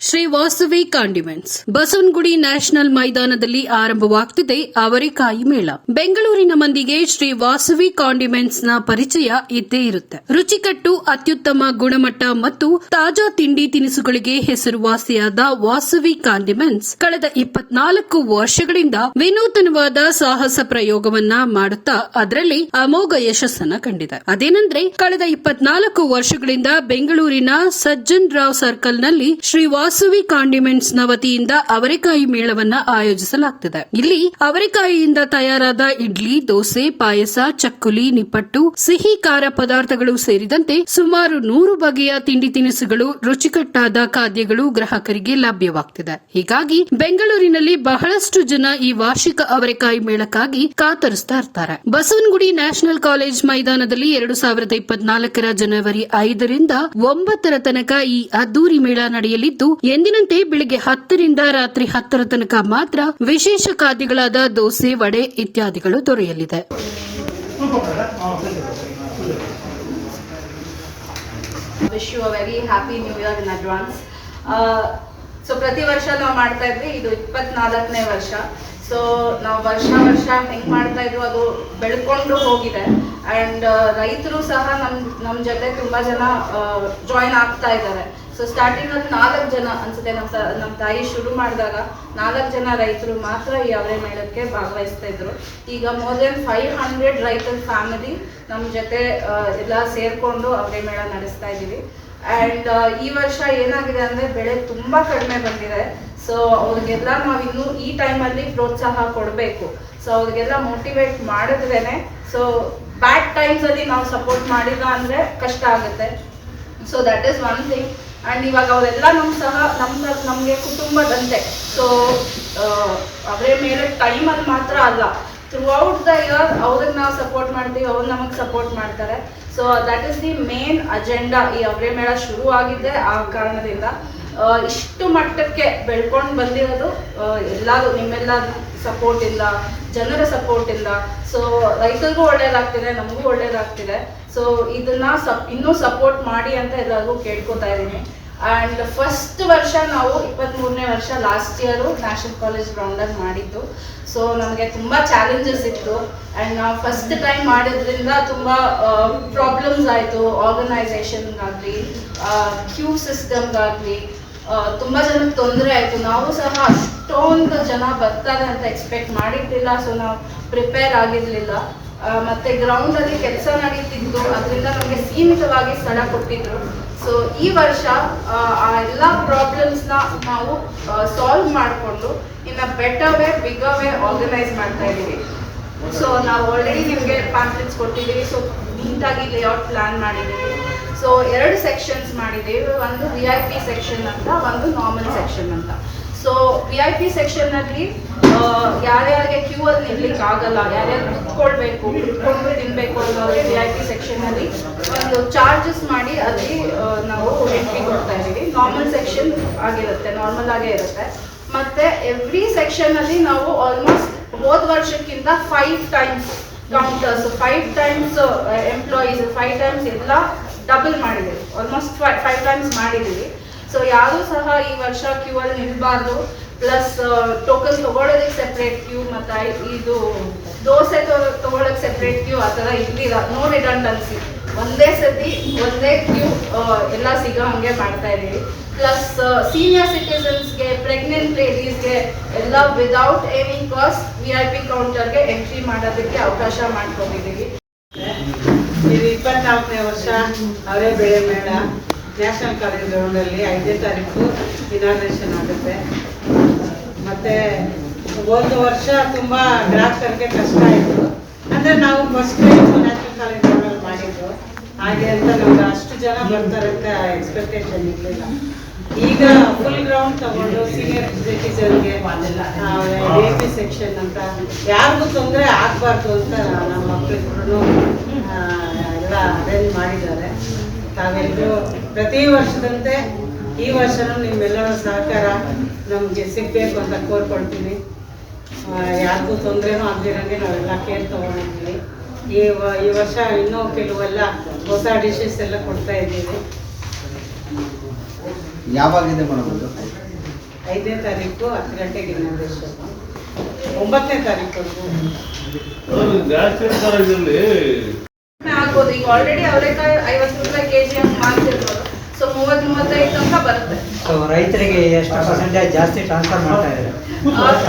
Shri Vasavi condiments. Basavanagudi national ಮೈದಾನದಲ್ಲಿ ಆರಂಭವಾಗ್ತಿದೆ ಅವರೆಕಾಯಿ ಮೇಳ. ಬೆಂಗಳೂರಿನ ಮಂದಿಗೆ ಶ್ರೀ ವಾಸವಿ ಕಾಂಡಿಮೆಂಟ್ಸ್ನ ಪರಿಚಯ ಇದ್ದೇ ಇರುತ್ತೆ. ರುಚಿಕಟ್ಟು, ಅತ್ಯುತ್ತಮ ಗುಣಮಟ್ಟ ಮತ್ತು ತಾಜಾ ತಿಂಡಿ ತಿನಿಸುಗಳಿಗೆ ಹೆಸರುವಾಸಿಯಾದ ವಾಸವಿ ಕಾಂಡಿಮೆಂಟ್ಸ್ ಕಳೆದ ಇಪ್ಪತ್ನಾಲ್ಕು ವರ್ಷಗಳಿಂದ ವಿನೂತನವಾದ ಸಾಹಸ ಪ್ರಯೋಗವನ್ನ ಮಾಡುತ್ತಾ ಅದರಲ್ಲಿ ಅಮೋಘ ಯಶಸ್ಸನ್ನ ಕಂಡಿದೆ. ಅದೇನೆಂದ್ರೆ, ಕಳೆದ ಇಪ್ಪತ್ನಾಲ್ಕು ವರ್ಷಗಳಿಂದ ಬೆಂಗಳೂರಿನ ಸಜ್ಜನ್ ರಾವ್ ಸರ್ಕಲ್ನಲ್ಲಿ ಶ್ರೀ ಕಾಂಡಿಮೆಂಟ್ಸ್ನ ವತಿಯಿಂದ ಅವರೆಕಾಯಿ ಮೇಳವನ್ನ ಆಯೋಜಿಸಲಾಗುತ್ತಿದೆ ಇಲ್ಲಿ ಅವರೆಕಾಯಿಯಿಂದ ತಯಾರಾದ ಇಡ್ಲಿ, ದೋಸೆ, ಪಾಯಸ, ಚಕ್ಕುಲಿ, ನಿಪ್ಪಟ್ಟು, ಸಿಹಿ ಖಾರ ಪದಾರ್ಥಗಳು ಸೇರಿದಂತೆ ಸುಮಾರು ನೂರು ಬಗೆಯ ತಿಂಡಿ ತಿನಿಸುಗಳು, ರುಚಿಕಟ್ಟಾದ ಖಾದ್ಯಗಳು ಗ್ರಾಹಕರಿಗೆ ಲಭ್ಯವಾಗ್ತಿದೆ. ಹೀಗಾಗಿ ಬೆಂಗಳೂರಿನಲ್ಲಿ ಬಹಳಷ್ಟು ಜನ ಈ ವಾರ್ಷಿಕ ಅವರೆಕಾಯಿ ಮೇಳಕ್ಕಾಗಿ ಕಾತರಿಸ್ತಾ ಇರ್ತಾರೆ. ಬಸವನಗುಡಿ ನ್ಯಾಷನಲ್ ಕಾಲೇಜ್ ಮೈದಾನದಲ್ಲಿ ಎರಡು ಸಾವಿರದ ಇಪ್ಪತ್ನಾಲ್ಕರ ಜನವರಿ ಐದರಿಂದ ಒಂಬತ್ತರ ತನಕ ಈ ಅದ್ದೂರಿ ಮೇಳ ನಡೆಯಲಿದ್ದು ಎಂದಿನಂತೆ ಬೆಳಿಗ್ಗೆ ಹತ್ತರಿಂದ ರಾತ್ರಿ ಹತ್ತರ ತನಕ ಮಾತ್ರ ವಿಶೇಷ ಖಾದ್ಯಗಳಾದ ದೋಸೆ ವಡೆ ಇತ್ಯಾದಿಗಳು ದೊರೆಯಲಿದೆ. ಸೊ Uh, ಪ್ರತಿ ವರ್ಷ ನಾವು ಮಾಡ್ತಾ ಇದ್ವಿ ಇದು ಇಪ್ಪತ್ನಾಲ್ಕನೇ ವರ್ಷ. ಸೊ ನಾವು ವರ್ಷ ವರ್ಷ ಹೆಂಗ್ ಮಾಡ್ತಾ ಇದ್ರು ಅದು ಬೆಳ್ಕೊಂಡು ಹೋಗಿದೆ. ಅಂಡ್ ರೈತರು ಸಹ ನಮ್ ನಮ್ ಜೊತೆ ತುಂಬಾ ಜನ ಜಾಯಿನ್ ಆಗ್ತಾ ಇದ್ದಾರೆ. ಸೊ ಸ್ಟಾರ್ಟಿಂಗ್ ಅಲ್ಲಿ ನಾಲ್ಕು ಜನ ಅನ್ಸುತ್ತೆ ನಮ್ಮ ನಮ್ಮ ತಾಯಿ ಶುರು ಮಾಡಿದಾಗ ನಾಲ್ಕು ಜನ ರೈತರು ಮಾತ್ರ ಈ ಅವರೆ ಮೇಳಕ್ಕೆ ಭಾಗವಹಿಸ್ತಾ ಇದ್ರು. ಈಗ ಮೋರ್ ದೆನ್ ಫೈವ್ ಹಂಡ್ರೆಡ್ ರೈತರ ಫ್ಯಾಮಿಲಿ ನಮ್ಮ ಜೊತೆ ಎಲ್ಲ ಸೇರ್ಕೊಂಡು ಅವರೆ ಮೇಳ ನಡೆಸ್ತಾ ಇದ್ದೀವಿ. ಅಂಡ್ ಈ ವರ್ಷ ಏನಾಗಿದೆ ಅಂದ್ರೆ ಬೆಳೆ ತುಂಬಾ ಕಡಿಮೆ ಬಂದಿದೆ. ಸೊ ಅವ್ರಿಗೆಲ್ಲ ನಾವು ಇನ್ನು ಈ ಟೈಮಲ್ಲಿ ಪ್ರೋತ್ಸಾಹ ಕೊಡಬೇಕು. ಸೊ ಅವ್ರಿಗೆಲ್ಲ ಮೋಟಿವೇಟ್ ಮಾಡಿದ್ರೇನೆ ಸೊ ಬ್ಯಾಡ್ ಟೈಮ್ಸ್ ಅಲ್ಲಿ ನಾವು ಸಪೋರ್ಟ್ ಮಾಡಿಲ್ಲ ಅಂದ್ರೆ ಕಷ್ಟ ಆಗುತ್ತೆ. So that is one thing and ಇವಾಗ ಅವರೆಲ್ಲ ನಮ್ಮ ಸಹ ನಮ್ಮ, ನಮಗೆ ಕುಟುಂಬದಂತೆ. ಸೊ ಅವರೇ ಮೇಲೆ ಟೈಮಲ್ಲಿ ಮಾತ್ರ ಅಲ್ಲ. ಥ್ರೂ ಔಟ್ ದ ಇಯರ್ ಅವ್ರಿಗೆ ನಾವು ಸಪೋರ್ಟ್ ಮಾಡ್ತೀವಿ, ಅವ್ರು ನಮಗೆ ಸಪೋರ್ಟ್ ಮಾಡ್ತಾರೆ. So that is the main agenda ಈ ಅವರೇ ಮೇಳ ಶುರು ಆಗಿದೆ ಆ ಕಾರಣದಿಂದ. ಇಷ್ಟು ಮಟ್ಟಕ್ಕೆ ಬೆಳ್ಕೊಂಡು ಬಂದಿರೋದು ಎಲ್ಲರೂ ನಿಮ್ಮೆಲ್ಲ ಸಪೋರ್ಟ್ ಇಲ್ಲ, ಜನರ ಸಪೋರ್ಟ್ ಇಲ್ಲ. ಸೊ ರೈತರಿಗೂ ಒಳ್ಳೇದಾಗ್ತಿದೆ, ನಮಗೂ ಒಳ್ಳೇದಾಗ್ತಿದೆ. ಸೊ ಇದನ್ನ ಸಪ್, ಇನ್ನೂ ಸಪೋರ್ಟ್ ಮಾಡಿ ಅಂತ ಎಲ್ಲರಿಗೂ ಕೇಳ್ಕೊತಾ ಇದ್ದೀನಿ. ಆ್ಯಂಡ್ ಫಸ್ಟ್ ವರ್ಷ ನಾವು ಇಪ್ಪತ್ತ್ಮೂರನೇ ವರ್ಷ ಲಾಸ್ಟ್ ಇಯರು ನ್ಯಾಷನಲ್ ಕಾಲೇಜ್ ಗ್ರೌಂಡಲ್ಲಿ ಮಾಡಿದ್ದು. ಸೊ ನಮಗೆ ತುಂಬ ಚಾಲೆಂಜಸ್ ಇತ್ತು. ಆ್ಯಂಡ್ ನಾವು ಫಸ್ಟ್ ಟೈಮ್ ಮಾಡಿದ್ರಿಂದ ತುಂಬ ಪ್ರಾಬ್ಲಮ್ಸ್ ಆಯಿತು. ಆರ್ಗನೈಸೇಷನ್ಗಾಗಲಿ ಕ್ಯೂ ಸಿಸ್ಟಮ್ಗಾಗಲಿ ತುಂಬ ಜನಕ್ಕೆ ತೊಂದರೆ ಆಯಿತು. ನಾವು ಸಹ ಅಷ್ಟೊಂದು ಜನ ಬರ್ತಾರೆ ಅಂತ ಎಕ್ಸ್ಪೆಕ್ಟ್ ಮಾಡಿರಲಿಲ್ಲ. ಸೊ ನಾವು ಪ್ರಿಪೇರ್ ಆಗಿರಲಿಲ್ಲ. ಮತ್ತು ಗ್ರೌಂಡಲ್ಲಿ ಕೆಲಸ ನಡೀತಿದ್ದು ಅದರಿಂದ ನಮಗೆ ಸೀಮಿತವಾಗಿ ಸ್ಥಳ ಕೊಟ್ಟಿದ್ರು. ಸೊ ಈ ವರ್ಷ ಆ, ಎಲ್ಲ ಪ್ರಾಬ್ಲಮ್ಸ್ನ ನಾವು ಸಾಲ್ವ್ ಮಾಡಿಕೊಂಡು ಇನ್ನು better way bigger way organise ಮಾಡ್ತಾ ಇದ್ದೀವಿ. ಸೊ ನಾವು ಆಲ್ರೆಡಿ ನಿಮಗೆ ಪ್ಯಾಂಪ್ಲೆಟ್ಸ್ ಕೊಟ್ಟಿದ್ದೀವಿ. ಸೊ ನೀಟಾಗಿ ಲೇಔಟ್ ಪ್ಲಾನ್ ಮಾಡಿದ್ದೀವಿ. ಸೊ ಎರಡು ಸೆಕ್ಷನ್ಸ್ ಮಾಡಿದ್ದೀವಿ. ಒಂದು ವಿ ಐ ಪಿ ಸೆಕ್ಷನ್ ಅಂತ ಒಂದು ನಾರ್ಮಲ್ ಸೆಕ್ಷನ್ ಅಂತ. ಸೊ ವಿ ಐ ಪಿ ಸೆಕ್ಷನ್ನಲ್ಲಿ ಯಾರ್ಯಾರಿಗೆ ಕ್ಯೂ ಅಲ್ಲಿ ನಿಲ್ಲಿಕ್ಕೆ ಆಗಲ್ಲ, ಯಾರ್ಯಾರು ಕುತ್ಕೊಳ್ಬೇಕು, ಕುತ್ಕೊಂಡು ತಿನ್ಬೇಕು ಅನ್ನೋರಿಗೆ ವಿ ಐ ಪಿ ಸೆಕ್ಷನಲ್ಲಿ ಒಂದು ಚಾರ್ಜಸ್ ಮಾಡಿ ಅಲ್ಲಿ ನಾವು ಎಂಟ್ರಿ ಕೊಡ್ತಾ ಇದ್ದೀವಿ. ನಾರ್ಮಲ್ ಸೆಕ್ಷನ್ ಆಗಿರುತ್ತೆ ನಾರ್ಮಲ್ ಆಗೇ ಇರುತ್ತೆ. ಮತ್ತೆ ಎವ್ರಿ ಸೆಕ್ಷನ್ ಅಲ್ಲಿ ನಾವು ಆಲ್ಮೋಸ್ಟ್ ಹೋದ ವರ್ಷಕ್ಕಿಂತ five times counters five times employees five times ಎಲ್ಲ ಡಬಲ್ ಮಾಡಿದ್ದೀವಿ. ಆಲ್ಮೋಸ್ಟ್ ಫೈವ್ ಟೈಮ್ಸ್ ಮಾಡಿದ್ದೀವಿ. ಸೊ ಯಾರು ಸಹ ಈ ವರ್ಷ ಕ್ಯೂ ಅಲ್ಲಿ ನಿಲ್ಬಾರ್ದು. ಪ್ಲಸ್ ಟೋಕನ್ ತಗೊಳ್ಳೋದಕ್ಕೆ ಸೆಪ್ರೇಟ್ ಕ್ಯೂ ಮತ್ತು ಇದು ದೋಸೆ ತಗೊಳ್ಳೋಕೆ ಸೆಪ್ರೇಟ್ ಕ್ಯೂ ಆ ಥರ ನೋ ರಿಡಂಡನ್ಸಿ ಒಂದೇ ಸತಿ ಒಂದೇ ಕ್ಯೂ ಎಲ್ಲ ಸಿಗೋ ಹಂಗೆ ಮಾಡ್ತಾ ಇದ್ದೀವಿ. ಪ್ಲಸ್ ಸೀನಿಯರ್ ಸಿಟಿಸನ್ಸ್ಗೆ ಪ್ರೆಗ್ನೆಂಟ್ ಲೇಡೀಸ್ಗೆ ಎಲ್ಲ without any cost V I P ಕೌಂಟರ್ಗೆ entry ಮಾಡೋದಕ್ಕೆ ಅವಕಾಶ ಮಾಡ್ಕೊಂಡಿದ್ದೀವಿ. ಇದು ಇಪ್ಪತ್ನಾಲ್ಕನೇ ವರ್ಷ ಅವರೇ ಬೆಳೆ ಮೇಳ. ನ್ಯಾಷನಲ್ ಕಾಲೇಜ್ ಗ್ರೌಂಡಲ್ಲಿ ಐದನೇ ತಾರೀಕು ಇನಾಗ್ರೇಷನ್ ಆಗುತ್ತೆ. ಮತ್ತೆ ಒಂದು ವರ್ಷ ತುಂಬ ಗ್ರಾಹಕರಿಗೆ ಕಷ್ಟ ಆಯಿತು. ಅಂದರೆ ನಾವು ಫಸ್ಟ್ ಟೈಮ್ ನ್ಯಾಷನಲ್ ಕಾಲೇಜ್ ಗ್ರೌಂಡಲ್ಲಿ ಮಾಡಿದ್ದು. ಹಾಗೆ ಅಂತ ನಮ್ಗೆ ಅಷ್ಟು ಜನ ಬರ್ತಾರೆ ಅಂತ ಎಕ್ಸ್ಪೆಕ್ಟೇಷನ್ ಇರಲಿಲ್ಲ. ಈಗ ಫುಲ್ ಗ್ರೌಂಡ್ ತಗೊಂಡು ಸೀನಿಯರ್ ಸಿಟಿಸನ್ಗೆ ಎ ಪಿ ಸೆಕ್ಷನ್ ಅಂತ ಯಾರಿಗೂ ತೊಂದರೆ ಆಗಬಾರ್ದು ಅಂತ ನಮ್ಮ ಮಕ್ಕಳಿಗೂ ಎಲ್ಲ ಅರೇಂಜ್ ಮಾಡಿದ್ದಾರೆ. ತಾವೆಲ್ಲರೂ ಪ್ರತಿ ವರ್ಷದಂತೆ ಈ ವರ್ಷನೂ ನಿಮ್ಮೆಲ್ಲರ ಸಹಕಾರ ನಮಗೆ ಸಿಗಬೇಕು ಅಂತ ಕೋರ್ಕೊಳ್ತೀನಿ. ಯಾರಿಗೂ ತೊಂದರೆನೂ ಆಗದಿರಂಗೆ ನಾವೆಲ್ಲ ಕೇರ್ ತೊಗೊಂಡಿದ್ದೀವಿ ಈ ವ- ಈ ವರ್ಷ ಇನ್ನೂ ಕೆಲವೆಲ್ಲ ಹೊಸ ಡಿಶಸ್ ಎಲ್ಲ ಕೊಡ್ತಾ ಇದ್ದೀವಿ. ಯಾವಾಗಿದೆ ಮೇಡಮ್ ಅದು? ಐದನೇ ತಾರೀಕು ಹತ್ತು ಗಂಟೆಗೆ ಇನಾಗ್ರೇಷನ್ ಒಂಬತ್ತನೇ ತಾರೀಕು ಆಗ್ಬೋದು ಈಗ ಆಲ್ರೆಡಿ ಅವರೇಕಾಯಿ ಐವತ್ತು ರೂಪಾಯಿ ಕೆ ಜಿ ಹಂಗೆ ಮಾಡ್ತಿರ್ಬೋದು ಸೊ ಮೂವತ್ತು ಮೂವತ್ತೈದು ತನಕ ಬರುತ್ತೆ. ಸೊ ರೈತರಿಗೆ ಎಷ್ಟು ಪರ್ಸೆಂಟೇಜ್ ಜಾಸ್ತಿ ಟ್ರಾನ್ಸ್ಫರ್ ಮಾಡ್ತಾ ಇದ್ದಾರೆ?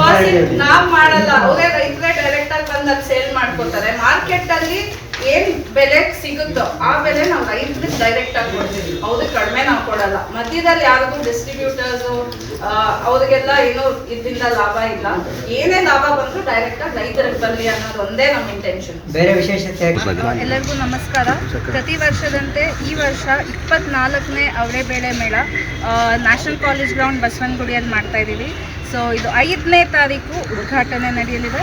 ನಾವು ನಾವ್ ಮಾಡಲ್ಲ. ಅವರೇ ರೈತರೇ ಡೈರೆಕ್ಟ್ ಆಗಿ ಬಂದು ಅಲ್ಲಿ ಸೇಲ್ ಮಾಡ್ಕೊತಾರೆ ಮಾರ್ಕೆಟ್ ಅಲ್ಲಿ ಏನ್ ಬೆಲೆ ಸಿಗುತ್ತೋ ಆ ಬೆಲೆ ನಾವು ರೈತರಿಗೆ ಡೈರೆಕ್ಟ್ ಆಗಿ ಕೊಡ್ತೀವಿ. ಅವ್ರಿಗೆ ಕಡಿಮೆ ನಾವು ಕೊಡಲ್ಲ. ಮಧ್ಯದಲ್ಲಿ ಯಾರಿಗೂ ಡಿಸ್ಟ್ರಿಬ್ಯೂಟರ್ಸ್ ಅವ್ರಿಗೆಲ್ಲ ಏನೋ ಇದರಿಂದ ಲಾಭ ಇಲ್ಲ. ಏನೇ ಲಾಭ ಬಂದ್ರು ಡೈರೆಕ್ಟ್ ಆಗಿ ರೈತರಿಗೆ ಬರಲಿ ಅನ್ನೋದು ಒಂದೇ ನಮ್ಮ ಇಂಟೆನ್ಷನ್ ಬೇರೆ ವಿಶೇಷತೆ ಎಲ್ಲರಿಗೂ ನಮಸ್ಕಾರ. ಪ್ರತಿ ವರ್ಷದಂತೆ ಈ ವರ್ಷ ಇಪ್ಪತ್ನಾಲ್ಕನೇ ಅವರೇ ಬೇಳೆ ಮೇಳ ನ್ಯಾಷನಲ್ ಕಾಲೇಜ್ ಗ್ರೌಂಡ್ ಬಸವನಗುಡಿಯಲ್ಲಿ ಮಾಡ್ತಾ ಇದ್ದೀವಿ. ಸೊ ಇದು ಐದನೇ ತಾರೀಕು ಉದ್ಘಾಟನೆ ನಡೆಯಲಿದೆ.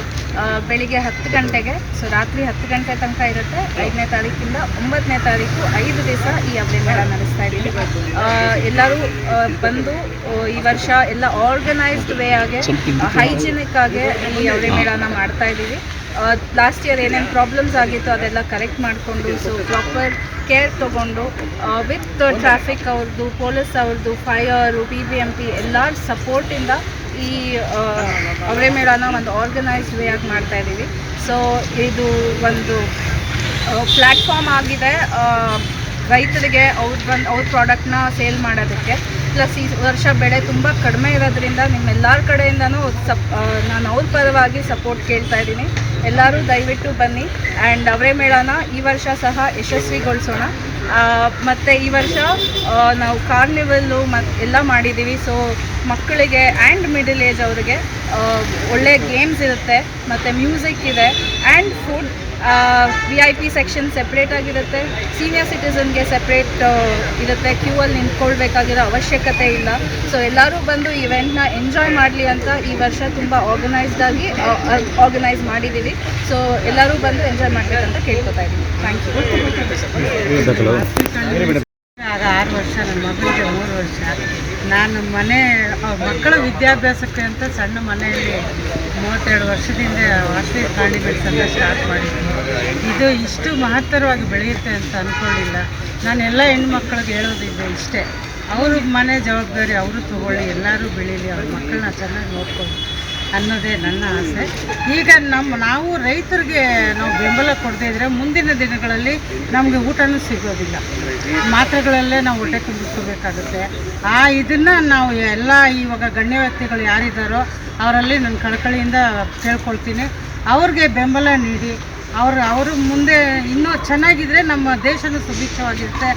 ಬೆಳಿಗ್ಗೆ ಹತ್ತು ಗಂಟೆಗೆ ಸೊ ರಾತ್ರಿ ಹತ್ತು ಗಂಟೆ ತನಕ ಇರುತ್ತೆ. ಐದನೇ ತಾರೀಕಿಂದ ಒಂಬತ್ತನೇ ತಾರೀಕು ಐದು ದಿವಸ ಈ ಅವಳಿ ಮೇಳ ನಡೆಸ್ತಾ ಇದ್ದೀವಿ. ಎಲ್ಲರೂ ಬಂದು ಈ ವರ್ಷ ಎಲ್ಲ ಆರ್ಗನೈಸ್ಡ್ ವೇ ಆಗಿ ಹೈಜಿನಿಕ್ ಆಗಿ ಈ ಅವಳಿ ಮೇಳನ ಮಾಡ್ತಾ ಇದ್ದೀವಿ. ಲಾಸ್ಟ್ ಇಯರ್ ಏನೇನು ಪ್ರಾಬ್ಲಮ್ಸ್ ಆಗಿತ್ತು ಅದೆಲ್ಲ ಕರೆಕ್ಟ್ ಮಾಡಿಕೊಂಡು ಸೊ ಪ್ರಾಪರ್ ಕೇರ್ ತೊಗೊಂಡು ವಿತ್ ಟ್ರಾಫಿಕ್ ಅವ್ರದ್ದು ಪೊಲೀಸ್ ಅವ್ರದ್ದು fire B B M P ಎಲ್ಲರ ಸಪೋರ್ಟಿಂದ ಈ ಅವರೇ ಮೇಳನ ಒಂದು ಆರ್ಗನೈಸ್ಡ್ ವೇ ಆಗಿ ಮಾಡ್ತಾ ಇದ್ದೀವಿ ಸೊ ಇದು ಒಂದು ಪ್ಲ್ಯಾಟ್ಫಾರ್ಮ್ ಆಗಿದೆ ರೈತರಿಗೆ ಅವ್ರ ಬಂದು, ಅವ್ರ ಪ್ರಾಡಕ್ಟ್ನ ಸೇಲ್ ಮಾಡೋದಕ್ಕೆ. ಪ್ಲಸ್ ಈ ವರ್ಷ ಬೆಳೆ ತುಂಬ ಕಡಿಮೆ ಇರೋದ್ರಿಂದ ನಿಮ್ಮೆಲ್ಲರ ಕಡೆಯಿಂದನೂ ಸಪ್ ನಾನು ಅವ್ರ ಪರವಾಗಿ ಸಪೋರ್ಟ್ ಕೇಳ್ತಾ ಇದ್ದೀನಿ ಎಲ್ಲರೂ ದಯವಿಟ್ಟು ಬನ್ನಿ. ಆ್ಯಂಡ್ ಅವರೇ ಮೇಳನ ಈ ವರ್ಷ ಸಹ ಯಶಸ್ವಿಗೊಳಿಸೋಣ. ಮತ್ತು ಈ ವರ್ಷ ನಾವು ಕಾರ್ನಿವಲ್ಲು ಮತ್ತು ಎಲ್ಲ ಮಾಡಿದ್ದೀವಿ ಸೊ ಮಕ್ಕಳಿಗೆ ಆ್ಯಂಡ್ ಮಿಡಲ್ ಏಜ್ ಅವರಿಗೆ ಒಳ್ಳೆ ಗೇಮ್ಸ್ ಇರುತ್ತೆ, ಮತ್ತು ಮ್ಯೂಸಿಕ್ ಇದೆ and food V I P section separate ಆಗಿರುತ್ತೆ. ಸೀನಿಯರ್ ಸಿಟಿಸನ್ಗೆ ಸೆಪ್ರೇಟ್ ಇರುತ್ತೆ. ಕ್ಯೂ ಅಲ್ಲಿ ನಿಂತ್ಕೊಳ್ಬೇಕಾಗಿರೋ ಅವಶ್ಯಕತೆ ಇಲ್ಲ. ಸೊ ಎಲ್ಲರೂ ಬಂದು ಇವೆಂಟ್ನ ಎಂಜಾಯ್ ಮಾಡಲಿ ಅಂತ ಈ ವರ್ಷ ತುಂಬ ಆರ್ಗನೈಸ್ಡ್ ಆಗಿ ಆರ್ಗನೈಸ್ ಮಾಡಿದ್ದೀವಿ ಸೊ ಎಲ್ಲರೂ ಬಂದು ಎಂಜಾಯ್ ಮಾಡಬೇಕಂತ ಕೇಳ್ಕೊತಾ ಇದ್ದೀನಿ ಥ್ಯಾಂಕ್ ಯು ಆಗ ಆರು ವರ್ಷ ನನ್ನ ಮಗನಿಗೆ ಮೂರು ವರ್ಷ ನಾನು ಮನೆ ಮಕ್ಕಳ ವಿದ್ಯಾಭ್ಯಾಸಕ್ಕೆ ಅಂತ ಸಣ್ಣ ಮನೆಯಲ್ಲಿ ಮೂವತ್ತೆರಡು ವರ್ಷದಿಂದ ವಾಸಿ ಪ್ರಾಣಿ ಬೆಳೆಸೋಕ್ಕೆ ಸ್ಟಾರ್ಟ್ ಮಾಡಿದ್ದೀನಿ. ಇದು ಇಷ್ಟು ಮಹತ್ತರವಾಗಿ ಬೆಳೆಯುತ್ತೆ ಅಂತ ಅಂದ್ಕೊಳ್ಳಿಲ್ಲ ನಾನು ಎಲ್ಲ ಹೆಣ್ಮಕ್ಳಿಗೆ ಹೇಳೋದಿದೆ ಇಷ್ಟೇ. ಅವ್ರ ಮನೆ ಜವಾಬ್ದಾರಿ ಅವರು ತಗೊಳ್ಳಿ, ಎಲ್ಲರೂ ಬೆಳೀಲಿ, ಅವ್ರ ಮಕ್ಕಳನ್ನ ಚೆನ್ನಾಗಿ ನೋಡ್ಕೊಳ್ಳಿ. ಅನ್ನೋದೇ ನನ್ನ ಆಸೆ. ಈಗ ನಮ್ಮ ನಾವು ರೈತರಿಗೆ ನಾವು ಬೆಂಬಲ ಕೊಡದೇ ಇದ್ದರೆ ಮುಂದಿನ ದಿನಗಳಲ್ಲಿ ನಮಗೆ ಊಟನೂ ಸಿಗೋದಿಲ್ಲ. ಮಾತ್ರೆಗಳಲ್ಲೇ ನಾವು ಹೊಟ್ಟೆ ತುಂಬಿಸ್ಕೋಬೇಕಾಗುತ್ತೆ. ಆ ಇದನ್ನು ನಾವು ಎಲ್ಲ ಇವಾಗ ಗಣ್ಯ ವ್ಯಕ್ತಿಗಳು ಯಾರಿದ್ದಾರೋ ಅವರಲ್ಲಿ ನನ್ನ ಕಳಕಳಿಯಿಂದ ಕೇಳ್ಕೊಳ್ತೀನಿ. ಅವ್ರಿಗೆ ಬೆಂಬಲ ನೀಡಿ, ಅವರು ಅವರು ಮುಂದೆ ಇನ್ನೂ ಚೆನ್ನಾಗಿದ್ರೆ ನಮ್ಮ ದೇಶನೂ ಸುಭಿಕ್ಷವಾಗಿರುತ್ತೆ,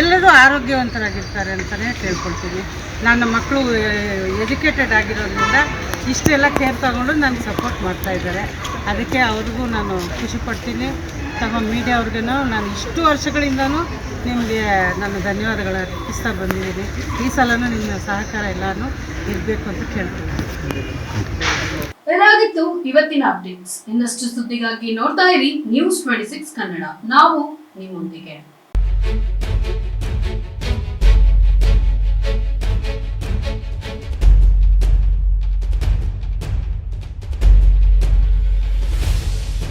ಎಲ್ಲರೂ ಆರೋಗ್ಯವಂತರಾಗಿರ್ತಾರೆ ಅಂತಲೇ ಕೇಳ್ಕೊಳ್ತೀನಿ. ನನ್ನ ಮಕ್ಕಳು ಎಜುಕೇಟೆಡ್ ಆಗಿರೋದ್ರಿಂದ ಇಷ್ಟೆಲ್ಲ ಕೇರ್ ತಗೊಂಡು ನನಗೆ ಸಪೋರ್ಟ್ ಮಾಡ್ತಾ ಇದ್ದಾರೆ. ಅದಕ್ಕೆ ಅವ್ರಿಗೂ ನಾನು ಖುಷಿ ಪಡ್ತೀನಿ. ತಮ್ಮ ಮೀಡಿಯಾ ನಾನು ಇಷ್ಟು ವರ್ಷಗಳಿಂದನೂ ನಿಮಗೆ ನಾನು ಧನ್ಯವಾದಗಳ ಅರ್ಪಿಸ್ತಾ ಬಂದಿದ್ದೀನಿ. ಈ ಸಲನೂ ನಿಮ್ಮ ಸಹಕಾರ ಎಲ್ಲನೂ ಇರಬೇಕು ಅಂತ ಕೇಳ್ತೀನಿ ಇದಾಗಿತ್ತು ಇವತ್ತಿನ ಅಪ್ಡೇಟ್ಸ್ ಇನ್ನಷ್ಟು ಸುದ್ದಿಗಾಗಿ ನೋಡ್ತಾ ಇರಿ ನ್ಯೂಸ್ ಟ್ವೆಂಟಿ ಸಿಕ್ಸ್ ಕನ್ನಡ. ನಾವು ನಿಮ್ಮೊಂದಿಗೆ.